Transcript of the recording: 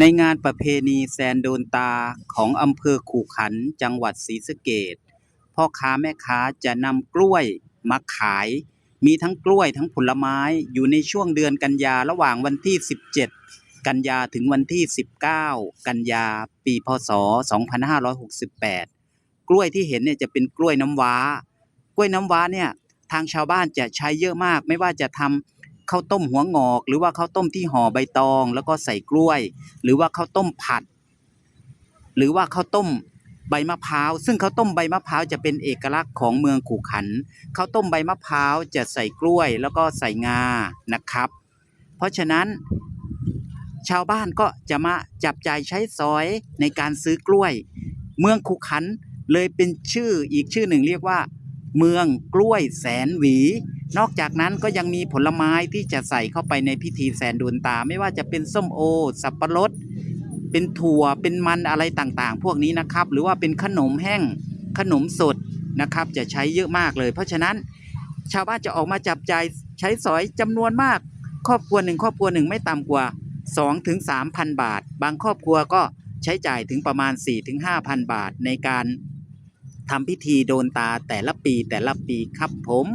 ในงานประเพณีแซนโดนตาของอำเภอขู่ขันจังหวัดศรีสะเกษพ่อค้าแม่ค้าจะนำกล้วยมาขาย มีทั้งกล้วยทั้งผลไม้อยู่ในช่วงเดือนกันยาระหว่างวันที่ 17 กันยาถึงวันที่ 19 กันยาปีพศ 2568 กล้วยที่เห็นเนี่ยจะเป็นกล้วยน้ำว้า กล้วยน้ำว้าเนี่ยทางชาวบ้านจะใช้เยอะมาก ไม่ว่าจะทำ ข้าวต้มหัวงอก หรือว่าข้าวต้มที่ห่อใบตอง แล้วก็ใส่กล้วย หรือว่าข้าวต้มผัด หรือว่าข้าวต้มใบมะพร้าว ซึ่งข้าวต้มใบมะพร้าวจะเป็นเอกลักษณ์ของเมืองขู่ขันข้าวต้มใบมะพร้าวจะใส่กล้วย แล้วก็ใส่งานะครับ เพราะฉะนั้น ชาวบ้านก็จะมาจับจ่ายใช้สอยในการซื้อกล้วย เมืองขุขันเลยเป็นชื่ออีกชื่อหนึ่งเรียกว่า เมืองกล้วยแสนหวี นอกจากนั้นก็ยังมีผลไม้ที่จะใส่เข้าไปในพิธีแสนดวนตา ไม่ว่าจะเป็นส้มโอ สับปะรด เป็นถั่วเป็นมันอะไรต่างๆ พวกนี้นะครับ หรือว่าเป็นขนมแห้งขนมสดนะครับ จะใช้เยอะมากเลย เพราะฉะนั้นชาวบ้านจะออกมาจับจ่ายใช้สอยจำนวนมาก ครอบครัวหนึ่งครอบครัวหนึ่งไม่ต่ำกว่า2ถึง3,000บาท บางครอบครัวก็ใช้จ่ายถึงประมาณ4ถึง5,000บาทในการทำพิธีโดนตาแต่ละปีแต่ละปีครับผม